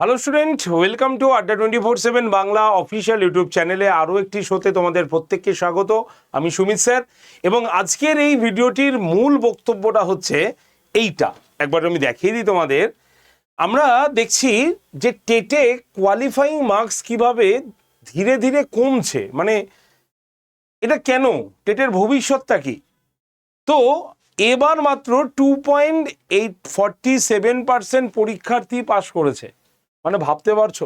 Hello student welcome to Adda twenty four seven Bangla official YouTube চ্যানেলে আরও একটি শোতে তোমাদের প্রত্যেককে স্বাগত। আমি সুমিত স্যার। এবং আজকের এই ভিডিওটির মূল বক্তব্যটা হচ্ছে এইটা। একবার আমি দেখিয়ে দিই তোমাদের। আমরা দেখছি যে টেটে কোয়ালিফাইং মার্কস কীভাবে ধীরে ধীরে কমছে। মানে এটা কেন? টেটের ভবিষ্যৎটা কি? তো এবার মাত্র two point eight forty seven percent পরীক্ষার্থী পাশ করেছে। মানে ভাবতে পারছ?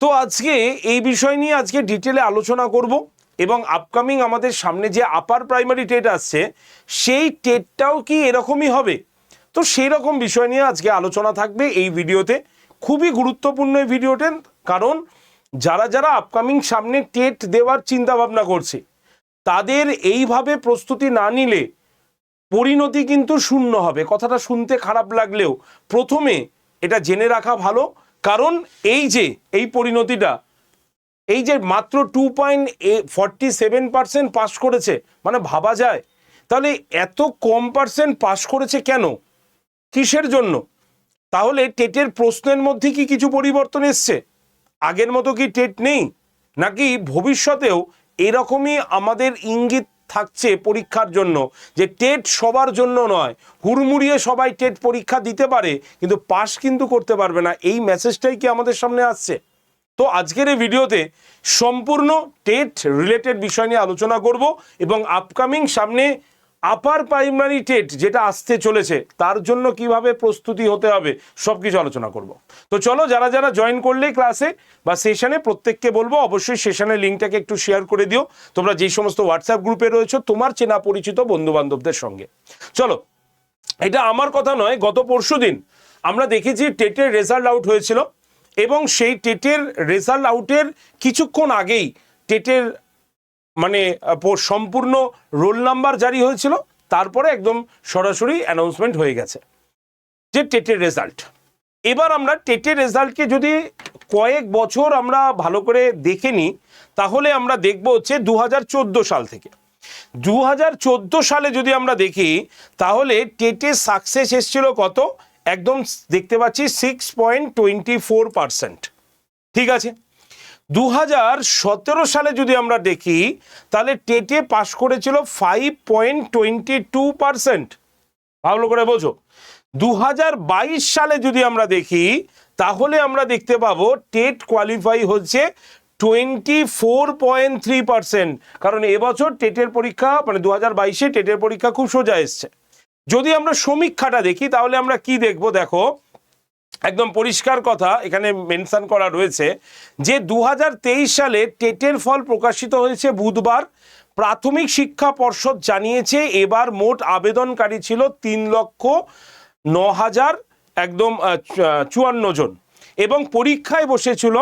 তো আজকে এই বিষয় নিয়ে আজকে ডিটেলে আলোচনা করব এবং আপকামিং আমাদের সামনে যে আপার প্রাইমারি টেট আসছে, সেই টেটটাও কি এরকমই হবে? তো সেই রকম বিষয় নিয়ে আজকে আলোচনা থাকবে এই ভিডিওতে। খুবই গুরুত্বপূর্ণ এই ভিডিওতে কারণ যারা যারা আপকামিং সামনে টেট দেওয়ার চিন্তা ভাবনা করছে, তাদের এইভাবে প্রস্তুতি না নিলে পরিণতি কিন্তু শূন্য হবে। কথাটা শুনতে খারাপ লাগলেও প্রথমে এটা জেনে রাখা ভালো। কারণ এই যে, এই পরিণতিটা, এই যে মাত্র two point forty seven percent pass করেছে মানে ভাবা যায়। তাহলে এত কম পার্সেন্ট পাস করেছে কেন? কিসের জন্য? তাহলে টেটের প্রশ্নের মধ্যে কি কিছু পরিবর্তন এসছে? আগের মতো কি টেট নেই? নাকি ভবিষ্যতেও এরকমই আমাদের ইঙ্গিত থাকছে পরীক্ষার জন্য। যে টেট সবার জন্য নয়, হুড়মুড়িয়ে সবাই টেট পরীক্ষা দিতে পারে, কিন্তু পাস কিন্তু করতে পারবে না। এই মেসেজটাই কি আমাদের সামনে আসছে? তো আজকের এই ভিডিওতে সম্পূর্ণ টেট রিলেটেড বিষয় নিয়ে আলোচনা করব এবং আপকামিং সামনে আপার প্রাইমারি টেট যেটা আসতে চলেছে, তার জন্য কীভাবে প্রস্তুতি হতে হবে সব কিছু আলোচনা করব। তো চলো, যারা যারা জয়েন করলে ক্লাসে বা সেশনে প্রত্যেককে বলব, অবশ্যই সেশনের লিঙ্কটাকে একটু শেয়ার করে দিও। তোমরা যেই সমস্ত হোয়াটসঅ্যাপ গ্রুপে রয়েছো, তোমার চেনা পরিচিত বন্ধু বান্ধবদের সঙ্গে। চলো, এটা আমার কথা নয়, গত পরশু দিন আমরা দেখেছি টেটের রেজাল্ট আউট হয়েছিল এবং সেই টেটের রেজাল্ট আউটের কিছুক্ষণ আগেই টেটের মানে সম্পূর্ণ রোল নাম্বার জারি হয়েছিল, তারপরে একদম সরাসরি অ্যানাউন্সমেন্ট হয়ে গেছে যে টেটের রেজাল্ট এবার আমরা টেটের রেজাল্টকে যদি কয়েক বছর আমরা ভালো করে দেখে নিই, তাহলে আমরা দেখব হচ্ছে দু হাজার চোদ্দ সাল থেকে। দু হাজার চোদ্দ সালে যদি আমরা দেখি, তাহলে টেটে সাকসেস এসেছিল কত? একদম দেখতে পাচ্ছি six point twenty four percent ঠিক আছে? দু হাজার সতেরো সালে যদি আমরা দেখি, তাহলে টেটে পাশ করেছিল five point twenty two percent ভালো করে বোঝো। দু হাজার বাইশ সালে যদি আমরা দেখি, তাহলে আমরা দেখতে পাবো টেট কোয়ালিফাই হচ্ছে twenty four point three percent কারণ এবছর টেটের পরীক্ষা মানে দু হাজার বাইশে টেটের পরীক্ষা খুব সোজা এসছে। যদি আমরা সমীক্ষাটা দেখি, তাহলে আমরা কি দেখব? দেখো একদম পরিষ্কার কথা এখানে মেনশন করা রয়েছে যে দু হাজার তেইশ সালে টেটের ফল প্রকাশিত হয়েছে বুধবার। প্রাথমিক শিক্ষা পর্ষদ জানিয়েছে এবার মোট আবেদনকারী ছিল তিন লক্ষ ন হাজার একদম চুয়ান্ন জন। এবং পরীক্ষায় বসেছিল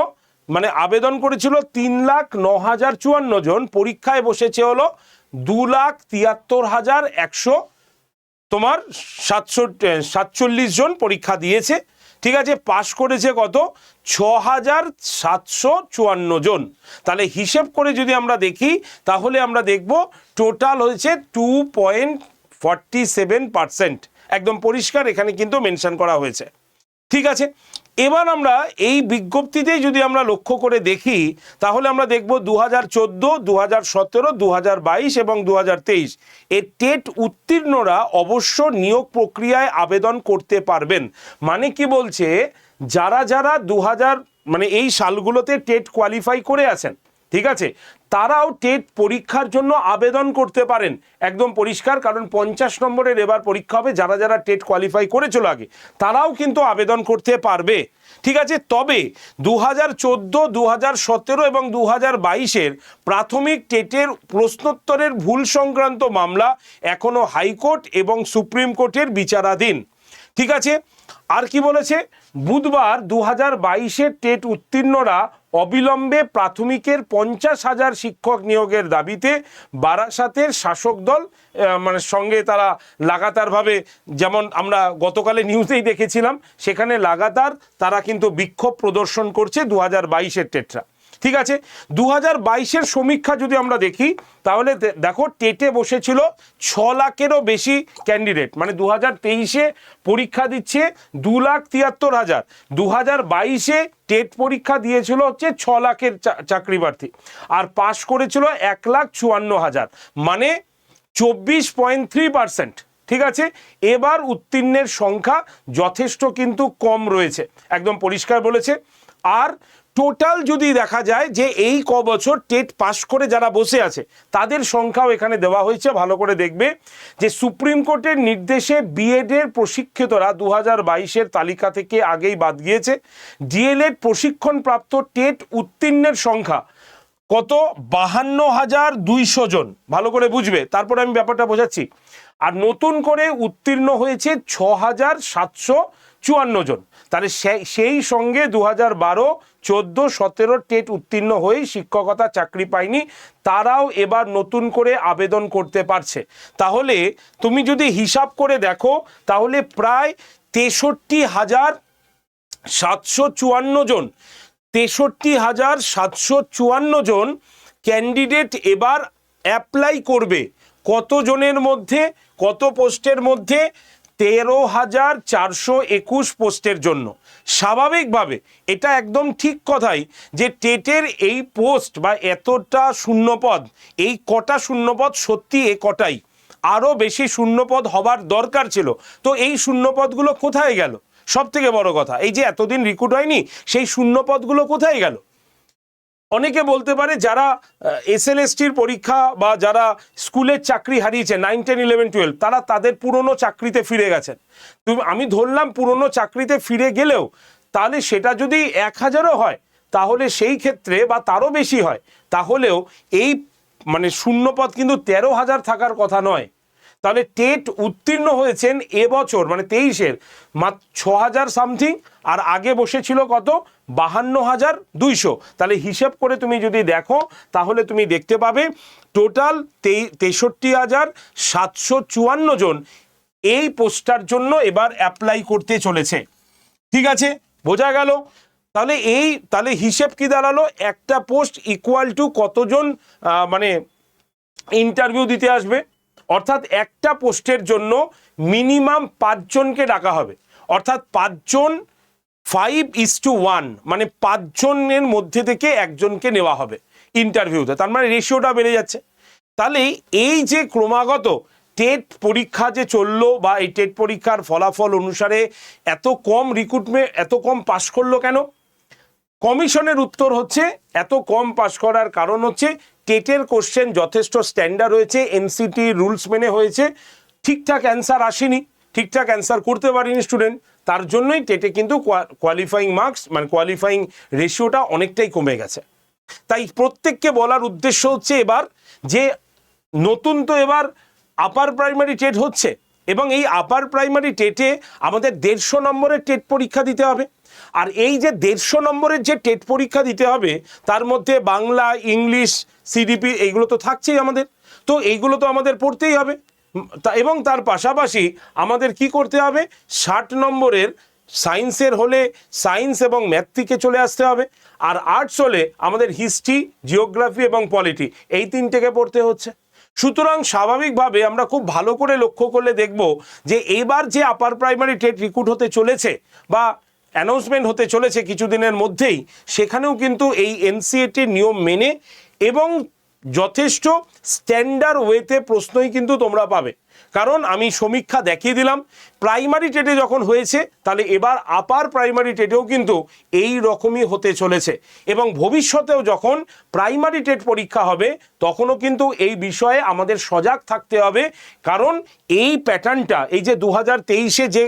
মানে আবেদন করেছিল তিন লাখ ন হাজার চুয়ান্ন জন। পরীক্ষায় বসেছে হলো দু লাখ তিয়াত্তর হাজার একশো তোমার সাতশো সাতচল্লিশ জন পরীক্ষা দিয়েছে। ঠিক আছে পাশ করেছে কত? ছ হাজার সাতশো চুয়ান্ন জন। তাহলে হিসেব করে যদি আমরা দেখি, তাহলে আমরা দেখব টোটাল হয়েছে two point forty seven percent. একদম পরিষ্কার এখানে কিন্তু মেনশন করা হয়েছে। ঠিক আছে এবার আমরা এই বিজ্ঞপ্তিতেই যদি আমরা লক্ষ্য করে দেখি, তাহলে আমরা দেখব দু হাজার চোদ্দ দু হাজার সতেরো দু হাজার বাইশ এবং দু হাজার তেইশ। এর টেট উত্তীর্ণরা অবশ্য নিয়োগ প্রক্রিয়ায় আবেদন করতে পারবেন। মানে কি বলছে? যারা যারা দু হাজার মানে এই সালগুলোতে টেট কোয়ালিফাই করে আছেন ঠিক আছে? তারাও টেট পরীক্ষার জন্য আবেদন করতে পারেন। একদম পরিষ্কার, কারণ পঞ্চাশ নম্বরের এবার পরীক্ষা হবে, যারা যারা টেট কোয়ালিফাই করেছিল আগে, তারাও কিন্তু আবেদন করতে পারবে। ঠিক আছে? তবে দু হাজার চোদ্দ দু হাজার সতেরো এবং দু হাজার বাইশের প্রাথমিক টেটের প্রশ্নোত্তরের ভুল সংক্রান্ত মামলা এখনও হাইকোর্ট এবং সুপ্রিম কোর্টের বিচারাধীন। ঠিক আছে? আর কি বলেছে? বুধবার দু হাজার বাইশের টেট উত্তীর্ণরা অবিলম্বে প্রাথমিকের পঞ্চাশ হাজার শিক্ষক নিয়োগের দাবিতে বারাসাতের শাসক দল মানে সঙ্গে তারা লাগাতারভাবে যেমন আমরা গতকালে নিউজেই দেখেছিলাম, সেখানে লাগাতার তারা কিন্তু বিক্ষোভ প্রদর্শন করছে দু হাজার বাইশের টেটরা। ঠিক আছে? দু হাজার বাইশের সমীক্ষা যদি আমরা দেখি, তাহলে দেখো টেটে বসেছিল ছ লাখেরও বেশি ক্যান্ডিডেট মানে দু হাজার তেইশে পরীক্ষা দিচ্ছে দু লাখ তিয়াত্তর হাজার। দু হাজার বাইশে টেট পরীক্ষা দিয়েছিল হচ্ছে ছ লাখের চাকরি প্রার্থী আর পাশ করেছিল এক লাখ চুয়ান্ন হাজার। মানে চব্বিশ পয়েন্ট থ্রি পার্সেন্ট। ঠিক আছে? এবার উত্তীর্ণের সংখ্যা যথেষ্ট কিন্তু কম রয়েছে। একদম পরিষ্কার বলেছে। আর টোটাল যদি দেখা যায় যে এই ক বছর টেট পাস করে যারা বসে আছে, তাদের সংখ্যাও এখানে দেওয়া হয়েছে, ভালো করে দেখবে। যে সুপ্রিম কোর্টের নির্দেশে বিএডের প্রশিক্ষিতরা দু হাজার তালিকা থেকে আগেই বাদ গিয়েছে। ডিএলএড প্রশিক্ষণপ্রাপ্ত টেট উত্তীর্ণের সংখ্যা কত? বাহান্ন হাজার দুইশো জন। ভালো করে বুঝবে। তারপরে আমি ব্যাপারটা বোঝাচ্ছি। আর নতুন করে উত্তীর্ণ হয়েছে ছ হাজার সাতশো চুয়ান্ন জন। তাহলে সেই সঙ্গে দু হাজার বারো, চোদ্দ, সতেরো টেট উত্তীর্ণ হয়েই শিক্ষকতা চাকরি পায়নি, তারাও এবার নতুন করে আবেদন করতে পারছে। তাহলে তুমি যদি হিসাব করে দেখো, তাহলে প্রায় তেষট্টি হাজার সাতশো চুয়ান্ন জন, তেষট্টি হাজার সাতশো চুয়ান্ন জন ক্যান্ডিডেট এবার অ্যাপ্লাই করবে। কত জনের মধ্যে, কত পোস্টের মধ্যে তেরো হাজার চারশো একুশ পোস্টের জন্য। স্বাভাবিকভাবে এটা একদম ঠিক কথাই যে টেটের এই পোস্ট বা এতটা শূন্যপদ, এই কটা শূন্যপদ সত্যি এ কটাই? আরও বেশি শূন্যপদ হবার দরকার ছিল। তো এই শূন্যপদগুলো কোথায় গেল? সব থেকে বড় কথা, এই যে এতদিন রিক্রুট হয়নি, সেই শূন্যপদগুলো কোথায় গেল? অনেকে বলতে পারে যারা এস এল পরীক্ষা বা যারা স্কুলের চাকরি হারিয়েছে নাইন টেন ইলেভেন টুয়েলভ তারা তাদের পুরনো চাকরিতে ফিরে গেছেন। তুমি, আমি ধরলাম পুরনো চাকরিতে ফিরে গেলেও, তাহলে সেটা যদি এক হাজারও হয়, তাহলে সেই ক্ষেত্রে বা তারও বেশি হয়, তাহলেও এই মানে শূন্যপদ কিন্তু তেরো হাজার থাকার কথা নয়। তাহলে টেট উত্তীর্ণ হয়েছেন এবছর মানে তেইশের, মাত্র ছ হাজার সামথিং, আর আগে বসেছিল কত? বাহান্ন হাজার দুইশো। তাহলে হিসেব করে তুমি যদি দেখো, তাহলে তুমি দেখতে পাবে টোটাল তেষট্টি হাজার সাতশো চুয়ান্ন জন এই পোস্টটার জন্য এবার অ্যাপ্লাই করতে চলেছে। ঠিক আছে? বোঝা গেল? তাহলে এই, তাহলে হিসেব কি দাঁড়াল? একটা পোস্ট ইকুয়াল টু কতজন মানে ইন্টারভিউ দিতে আসবে? অর্থাৎ একটা পোস্টের জন্য মিনিমাম পাঁচজনকে ডাকা হবে। অর্থাৎ পাঁচজন ফাইভ ইস টু ওয়ান মানে পাঁচজনের মধ্যে থেকে একজনকে নেওয়া হবে ইন্টারভিউতে তার মানে রেশিওটা বেড়ে যাচ্ছে। তাহলে এই যে ক্রমাগত টেট পরীক্ষা যে চলল বা এই টেট পরীক্ষার ফলাফল অনুসারে এত কম রিক্রুটমেন্ট এত কম পাশ করল কেন? কমিশনের উত্তর হচ্ছে, এত কম পাশ করার কারণ হচ্ছে টেটের কোশ্চেন যথেষ্ট স্ট্যান্ডার্ড হয়েছে এনসিটি রুলস মেনে হয়েছে, ঠিকঠাক অ্যান্সার আসেনি, ঠিকঠাক অ্যান্সার করতে পারিনি স্টুডেন্ট তার জন্যই টেটে কিন্তু কোয়ালিফাইং মার্কস মানে কোয়ালিফাইং রেশিওটা অনেকটাই কমে গেছে। তাই প্রত্যেককে বলার উদ্দেশ্য হচ্ছে এবার যে নতুন তো এবার আপার প্রাইমারি টেট হচ্ছে, এবং এই আপার প্রাইমারি টেটে আমাদের দেড়শো নম্বরের টেট পরীক্ষা দিতে হবে। আর এই যে দেড়শো নম্বরের যে টেট পরীক্ষা দিতে হবে, তার মধ্যে বাংলা, ইংলিশ, সিডিপি এইগুলো তো থাকছেই আমাদের। তো এইগুলো তো আমাদের পড়তেই হবে। এবং তার পাশাপাশি আমাদের কি করতে হবে? ষাট নম্বরের সায়েন্সের হলে সায়েন্স এবং ম্যাথ থেকে চলে আসতে হবে। আর আর্টস হলে আমাদের হিস্ট্রি, জিওগ্রাফি এবং পলিটি, এই তিনটেকে পড়তে হচ্ছে। সুতরাং স্বাভাবিকভাবে আমরা খুব ভালো করে লক্ষ্য করলে দেখব যে এবার যে আপার প্রাইমারি টেট রিক্রুট হতে চলেছে বা অ্যানাউন্সমেন্ট হতে চলেছে কিছুদিনের মধ্যেই। সেখানেও কিন্তু এই এনসিএটির নিয়ম মেনে এবং যথেষ্ট স্ট্যান্ডার্ড ওয়েতে প্রশ্নই কিন্তু তোমরা পাবে। কারণ আমি সমীক্ষা দেখিয়ে দিলাম প্রাইমারি টেটে যখন হয়েছে, তাহলে এবার আপার প্রাইমারি টেটেও কিন্তু এই রকমই হতে চলেছে। এবং ভবিষ্যতেও যখন প্রাইমারি টেট পরীক্ষা হবে, তখনও কিন্তু এই বিষয়ে আমাদের সজাগ থাকতে হবে। কারণ এই প্যাটার্নটা এই যে দু হাজার যে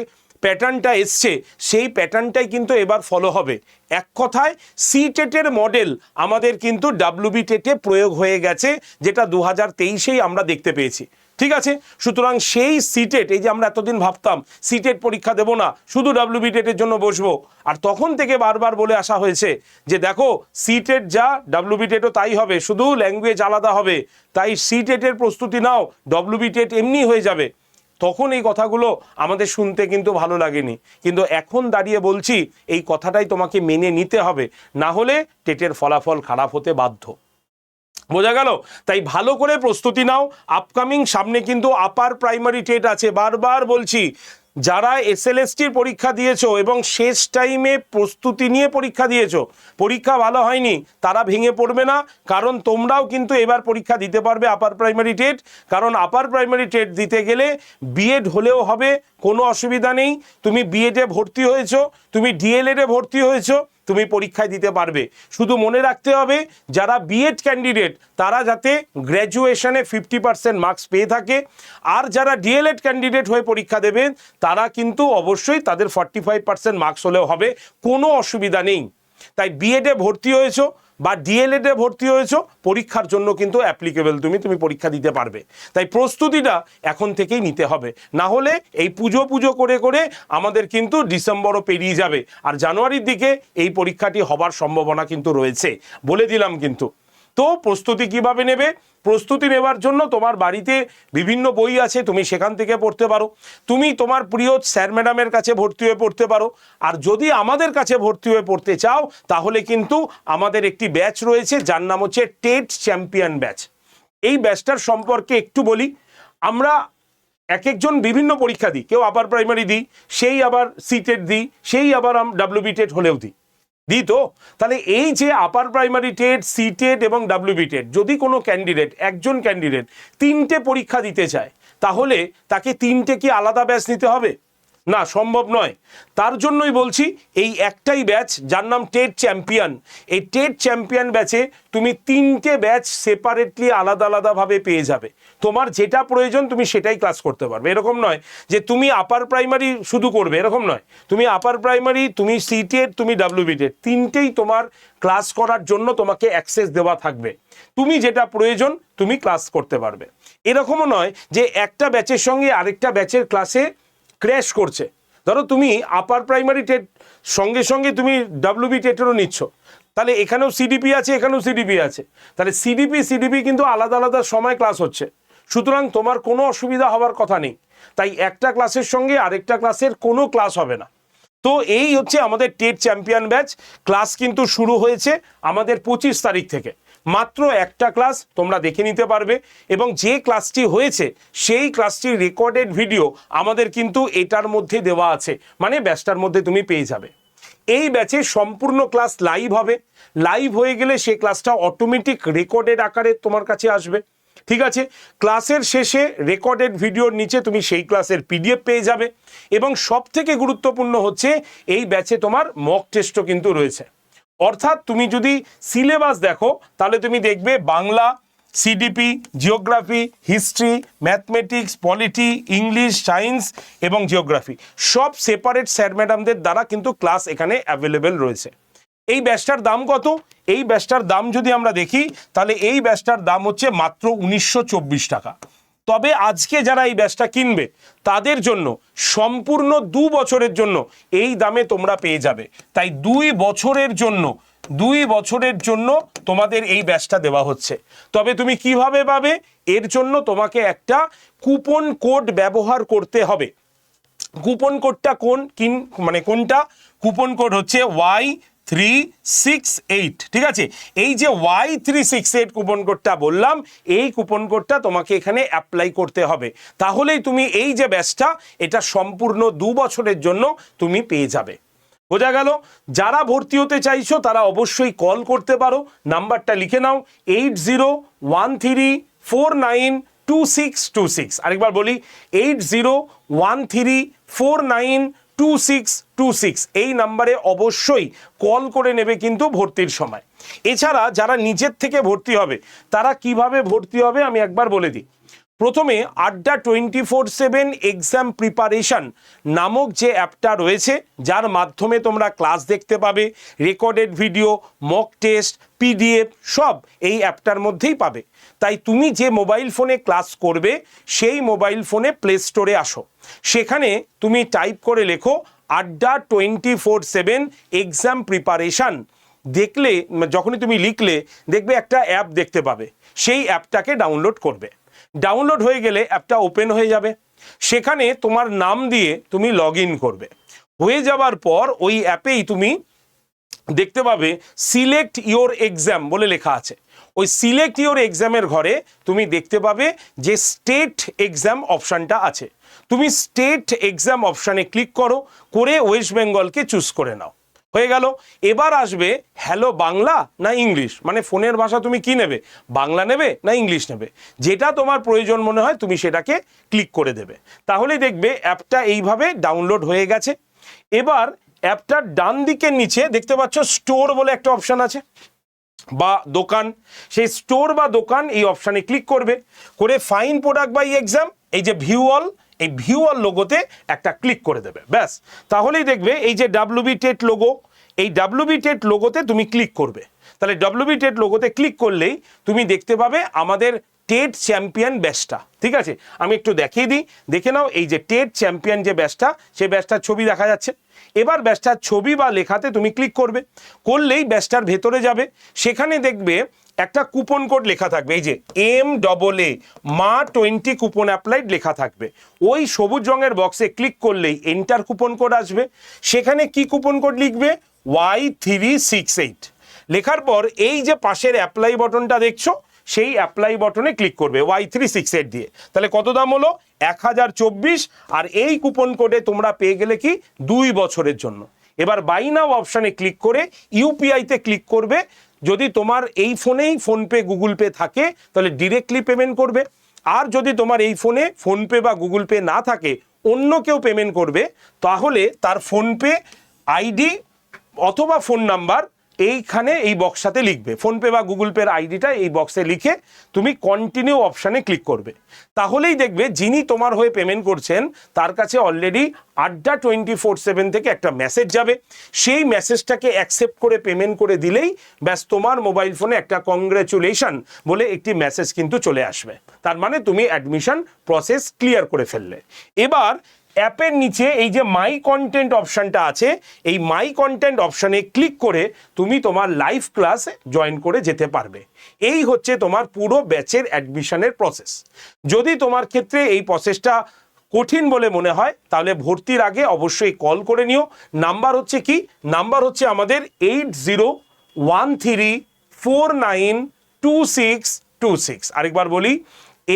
প্যাটার্নটা এসছে, সেই প্যাটার্নটাই কিন্তু এবার ফলো হবে। এক কথায় সি টেটের মডেল আমাদের কিন্তু ডাব্লিউবি টেটে প্রয়োগ হয়ে গেছে, যেটা দু হাজার তেইশেই আমরা দেখতে পেয়েছি। ঠিক আছে? সুতরাং সেই সিটেট এই যে আমরা এতদিন ভাবতাম সিটেট পরীক্ষা দেবো না, শুধু ডাব্লিউবি টেটের জন্য বসবো। আর তখন থেকে বারবার বলে আসা হয়েছে যে, দেখো সিটেট যা ডাব্লিউবি টেটও তাই হবে, শুধু ল্যাঙ্গুয়েজ আলাদা হবে। তাই সিটেটের প্রস্তুতি নাও ডব্লিউবি টেট এমনি হয়ে যাবে। তখন এই কথাগুলো আমাদের শুনতে কিন্তু ভালো লাগেনি। কিন্তু এখন দাঁড়িয়ে বলছি, এই কথাটাই তোমাকে মেনে নিতে হবে। না হলে টেটের ফলাফল খারাপ হতে বাধ্য। বোঝা গেল? তাই ভালো করে প্রস্তুতি নাও। আপকামিং সামনে কিন্তু আপার প্রাইমারি টেট আছে। বারবার বলছি যারা এসএলএসটির পরীক্ষা দিয়েছ এবং শেষ টাইমে প্রস্তুতি নিয়ে পরীক্ষা দিয়েছ, পরীক্ষা ভালো হয়নি, তারা ভেঙে পড়বে না, কারণ তোমরাও কিন্তু এবার পরীক্ষা দিতে পারবে আপার প্রাইমারি টেট কারণ আপার প্রাইমারি টেট দিতে গেলে বিএড হলেও হবে, কোনো অসুবিধা নেই, তুমি বিএডে ভর্তি হয়েছো, তুমি ডিএলএডে ভর্তি হয়েছো তুমি পরীক্ষায় দিতে পারবে। শুধু মনে রাখতে হবে, যারা বিএড ক্যান্ডিডেট তারা যাতে গ্র্যাজুয়েশনে ফিফটি পার্সেন্ট মার্কস পেয়ে থাকে। আর যারা ডিএলএড ক্যান্ডিডেট হয়ে পরীক্ষা দেবেন তারা কিন্তু অবশ্যই তাদের ফর্টি ফাইভ পার্সেন্ট মার্কস হলেও হবে। কোনো অসুবিধা নেই। তাই বিএডে ভর্তি হয়েছো বা ডিএলএডে ভর্তি হয়েছো, পরীক্ষার জন্য কিন্তু অ্যাপ্লিকেবল তুমি তুমি পরীক্ষা দিতে পারবে। তাই প্রস্তুতিটা এখন থেকেই নিতে হবে। না হলে এই পুজো পুজো করে করে আমাদের কিন্তু ডিসেম্বরও পেরিয়ে যাবে। আর জানুয়ারির দিকে এই পরীক্ষাটি হবার সম্ভাবনা কিন্তু রয়েছে। বলে দিলাম কিন্তু। তো প্রস্তুতি কীভাবে নেবে? প্রস্তুতি নেবার জন্য তোমার বাড়িতে বিভিন্ন বই আছে, তুমি সেখান থেকে পড়তে পারো। তুমি তোমার প্রিয় স্যার ম্যাডামের কাছে ভর্তি হয়ে পড়তে পারো। আর যদি আমাদের কাছে ভর্তি হয়ে পড়তে চাও, তাহলে কিন্তু আমাদের একটি ব্যাচ রয়েছে, যার নাম হচ্ছে টেট চ্যাম্পিয়ন ব্যাচ। এই ব্যাচটার সম্পর্কে একটু বলি। আমরা এক একজন বিভিন্ন পরীক্ষা দিই। কেউ আপার প্রাইমারি দিই, সেই আবার সিটেড দিই, সেই আবার ডাব্লিউবি টেট হলেও দিই। দিই তো? তাহলে এই যে upper primary TET C TET এবং ডাব্লিউবি টেট, যদি কোনো ক্যান্ডিডেট একজন ক্যান্ডিডেট তিনটে পরীক্ষা দিতে চায়, তাহলে তাকে তিনটে কি আলাদা ব্যাচ নিতে হবে? না, সম্ভব নয়। তার জন্যই বলছি, এই একটাই ব্যাচ যার নাম টেট চ্যাম্পিয়ন এই টেট চ্যাম্পিয়ন ব্যাচে তুমি তিনটে ব্যাচ সেপারেটলি আলাদা আলাদাভাবে পেয়ে যাবে। তোমার যেটা প্রয়োজন তুমি সেটাই ক্লাস করতে পারবে। এরকম নয় যে তুমি আপার প্রাইমারি শুধু করবে, এরকম নয়। তুমি আপার প্রাইমারি তুমি সি টেট তুমি ডাব্লিউবি টেট তিনটেই তোমার ক্লাস করার জন্য তোমাকে অ্যাক্সেস দেওয়া থাকবে। তুমি যেটা প্রয়োজন, তুমি ক্লাস করতে পারবে। এরকমও নয় যে একটা ব্যাচের সঙ্গে আরেকটা ব্যাচের ক্লাসে ক্র্যাশ করছে। ধরো তুমি আপার প্রাইমারি টেট সঙ্গে সঙ্গে তুমি ডাব্লিউবি টেটেরও নিচ্ছ। তাহলে এখানেও সিডিপি আছে, এখানেও সিডিপি আছে। তাহলে সিডিপি সিডিপি কিন্তু আলাদা আলাদা সময় ক্লাস হচ্ছে। সুতরাং তোমার কোনো অসুবিধা হওয়ার কথা নেই। তাই একটা ক্লাসের সঙ্গে আরেকটা ক্লাসের কোনো ক্লাস হবে না। তো এই হচ্ছে আমাদের টেট চ্যাম্পিয়ন ব্যাচ ক্লাস কিন্তু শুরু হয়েছে আমাদের পঁচিশ তারিখ থেকে। মাত্র একটা ক্লাস তোমরা দেখে নিতে পারবে এবং যে ক্লাসটি হয়েছে সেই ক্লাসটির রেকর্ডেড ভিডিও আমাদের কিন্তু এটার মধ্যে দেওয়া আছে। মানে ব্যাচটার মধ্যে তুমি পেয়ে যাবে। এই ব্যাচে সম্পূর্ণ ক্লাস লাইভ হবে। লাইভ হয়ে গেলে সেই ক্লাসটা অটোমেটিক রেকর্ডেড আকারে তোমার কাছে আসবে। ঠিক আছে? ক্লাসের শেষে রেকর্ডেড ভিডিওর নিচে তুমি সেই ক্লাসের পিডিএফ পেয়ে যাবে। এবং সব থেকে গুরুত্বপূর্ণ হচ্ছে, এই ব্যাচে তোমার মক টেস্টও কিন্তু রয়েছে। অর্থাৎ তুমি যদি সিলেবাস দেখো, তাহলে তুমি দেখবে Bangla CDP geography history mathematics polity English science এবং জিওগ্রাফি সব সেপারেট স্যার ম্যাডামদের দ্বারা কিন্তু ক্লাস এখানে অ্যাভেলেবেল রয়েছে। এই ব্যাচটার দাম কত? এই ব্যাচটার দাম যদি আমরা দেখি, তাহলে এই ব্যাচটার দাম হচ্ছে মাত্র উনিশশো চব্বিশ টাকা। তবে আজকে যারা এই ব্যাচটা কিনবে, তাদের জন্য, সম্পূর্ণ দু বছরের জন্য এই দামে তোমরা পেয়ে যাবে। তাই দুই বছরের জন্য, দুই বছরের জন্য তোমাদের এই ব্যাচটা দেওয়া হচ্ছে। তবে তুমি কীভাবে পাবে? এর জন্য তোমাকে একটা কুপন কোড ব্যবহার করতে হবে। কুপন কোডটা কোন, কিন মানে কোনটা? কুপন কোড হচ্ছে ওয়াই থ্রি সিক্স এইট ঠিক আছে? এই যে Y three six eight coupon কোডটা বললাম, এই কুপন কোডটা তোমাকে এখানে অ্যাপ্লাই করতে হবে। তাহলেই তুমি এই যে ব্যাচটা এটা সম্পূর্ণ দু বছরের জন্য তুমি পেয়ে যাবে। বোঝা গেল? যারা ভর্তি হতে চাইছো, তারা অবশ্যই কল করতে পারো। নাম্বারটা লিখে নাও eight zero one three four nine two six two six আরেকবার বলি eight zero one three four nine two six two six এই নাম্বারে অবশ্যই কল করে নেবে কিন্তু ভর্তির সময়। এছাড়া যারা নিজের থেকে ভর্তি হবে, তারা কীভাবে ভর্তি হবে আমি একবার বলে দিই। প্রথমে Adda twenty four seven exam preparation নামক যে অ্যাপটা রয়েছে, যার মাধ্যমে তোমরা ক্লাস দেখতে পাবে recorded video mock test PDF সব এই অ্যাপটার মধ্যেই পাবে। তাই তুমি যে মোবাইল ফোনে ক্লাস করবে, সেই মোবাইল ফোনে প্লে স্টোরে আসো। সেখানে তুমি টাইপ করে লেখো, Adda twenty four seven exam preparation দেখলে, যখনই তুমি লিখলে, দেখবে একটা অ্যাপ দেখতে পাবে। সেই অ্যাপটাকে ডাউনলোড করবে। ডাউনলোড হয়ে গেলে অ্যাপটা ওপেন হয়ে যাবে। সেখানে তোমার নাম দিয়ে তুমি লগ করবে। হয়ে যাওয়ার পর ওই অ্যাপেই তুমি দেখতে পাবে সিলেক্ট ইওর এক্সাম বলে লেখা আছে। ওই সিলেক্ট ইয়োর এক্সামের ঘরে তুমি দেখতে পাবে যে স্টেট এক্সাম অপশানটা আছে। তুমি স্টেট এক্সাম অপশানে ক্লিক করো, করে ওয়েস্ট বেঙ্গলকে চুজ করে নাও। হয়ে গেল। এবার আসবে, হ্যালো, বাংলা না ইংলিশ? মানে ফোনের ভাষা তুমি কি নেবে? বাংলা নেবে না ইংলিশ নেবে? যেটা তোমার প্রয়োজন মনে হয়, তুমি সেটাকে ক্লিক করে দেবে। তাহলেই দেখবে অ্যাপটা এইভাবে ডাউনলোড হয়ে গেছে। এবার অ্যাপটার ডান দিকের নিচে দেখতে পাচ্ছ স্টোর বলে একটা অপশান আছে, বা দোকান। সেই স্টোর বা দোকান এই অপশানে ক্লিক করবে। করে ফাইন প্রোডাক্ট বাই এক্সাম, এই যে ভিউ অল এই ভিউ অল লোগোতে একটা ক্লিক করে দেবে। ব্যাস। তাহলেই দেখবে এই যে ডাব্লিউবি টেট লোগো এই ডাব্লিউবি টেট লোগোতে তুমি ক্লিক করবে। তাহলে ডাব্লিউবি টেট লোগোতে ক্লিক করলেই তুমি দেখতে পাবে আমাদের টেট চ্যাম্পিয়ন ব্যাচটা ঠিক আছে? আমি একটু দেখিয়ে দিই। দেখে নাও এই যে টেট চ্যাম্পিয়ন যে ব্যাচটা সেই ব্যাচটার ছবি দেখা যাচ্ছে। এবার ব্যাচটার ছবি বা লেখাতে তুমি ক্লিক করবে। করলেই ব্যাচটার ভেতরে যাবে। সেখানে দেখবে একটা কুপন কোড লেখা থাকবে, এই যে এম ডবল এ মা টোয়েন্টি কুপন অ্যাপ্লাইড লেখা থাকবে। ওই সবুজ রঙের বক্সে ক্লিক করলেই এন্টার কুপন কোড আসবে। সেখানে কি কুপন কোড লিখবে? ওয়াই থ্রি সিক্স এইট লেখার পর এই যে পাশের অ্যাপ্লাই বটনটা দেখছ, সেই অ্যাপ্লাই বটনে ক্লিক করবে ওয়াই থ্রি সিক্স এইট দিয়ে। তাহলে কত দাম হলো? এক হাজার চব্বিশ। আর এই কুপন কোডে তোমরা পেয়ে গেলে কি? দুই বছরের জন্য। এবার বাই নাও অপশানে ক্লিক করে ইউপিআইতে ক্লিক করবে। যদি তোমার এই ফোনেই ফোনপে, গুগল পে থাকে, তাহলে ডিরেক্টলি পেমেন্ট করবে। আর যদি তোমার এই ফোনে ফোনপে বা গুগল পে না থাকে, অন্য কেউ পেমেন্ট করবে, তাহলে তার ফোনপে আইডি অথবা ফোন নাম্বার এইখানে এই বক্সটাতে লিখবে। ফোনপে বা গুগল পের আইডিটা এই বক্সে লিখে তুমি কন্টিনিউ অপশানে ক্লিক করবে। তাহলেই দেখবে যিনি তোমার হয়ে পেমেন্ট করছেন, তার কাছে অলরেডি আড্ডা টোয়েন্টি ফোর সেভেন থেকে একটা মেসেজ যাবে। সেই মেসেজটাকে অ্যাকসেপ্ট করে পেমেন্ট করে দিলেই ব্যাস তোমার মোবাইল ফোনে একটা কংগ্রেচুলেশন বলে একটি মেসেজ কিন্তু চলে আসবে। তার মানে তুমি অ্যাডমিশন প্রসেস ক্লিয়ার করে ফেললে। এবার অ্যাপের নিচে এই যে মাই কন্টেন্ট অপশানটা আছে, এই মাই কন্টেন্ট অপশানে ক্লিক করে তুমি তোমার লাইভ ক্লাসে জয়েন করে যেতে পারবে। এই হচ্ছে তোমার পুরো ব্যাচের অ্যাডমিশনের প্রসেস যদি তোমার ক্ষেত্রে এই প্রসেসটা কঠিন বলে মনে হয়, তাহলে ভর্তির আগে অবশ্যই কল করে নিও। নাম্বার হচ্ছে কি? নাম্বার হচ্ছে আমাদের eight zero one three four nine two six two six আরেকবার বলি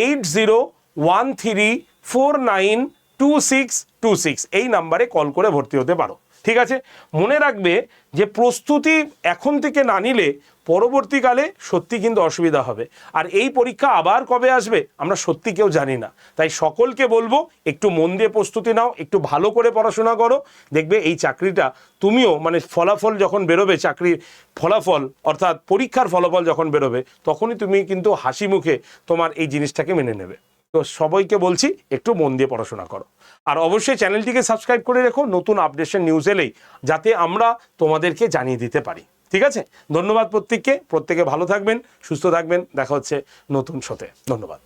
eight zero one three four nine two six two six এই নাম্বারে কল করে ভর্তি হতে পারো। ঠিক আছে? মনে রাখবে যে প্রস্তুতি এখন থেকে না নিলে পরবর্তীকালে সত্যি কিন্তু অসুবিধা হবে। আর এই পরীক্ষা আবার কবে আসবে আমরা সত্যি কেউ জানি না। তাই সকলকে বলব, একটু মন দিয়ে প্রস্তুতি নাও, একটু ভালো করে পড়াশোনা করো। দেখবে এই চাকরিটা তুমিও মানে ফলাফল যখন বেরোবে, চাকরির ফলাফল, অর্থাৎ পরীক্ষার ফলাফল যখন বেরোবে, তখনই তুমি কিন্তু হাসি মুখে তোমার এই জিনিসটাকে মেনে নেবে। তো সবাইকে বলছি, একটু মন দিয়ে পড়াশোনা করো। আর অবশ্যই চ্যানেলটিকে সাবস্ক্রাইব করে রেখো, নতুন আপডেশন নিউজ এলেই, যাতে আমরা তোমাদেরকে জানিয়ে দিতে পারি। ঠিক আছে? ধন্যবাদ প্রত্যেককে। প্রত্যেকে ভালো থাকবেন, সুস্থ থাকবেন। দেখা হচ্ছে নতুন শোতে। ধন্যবাদ।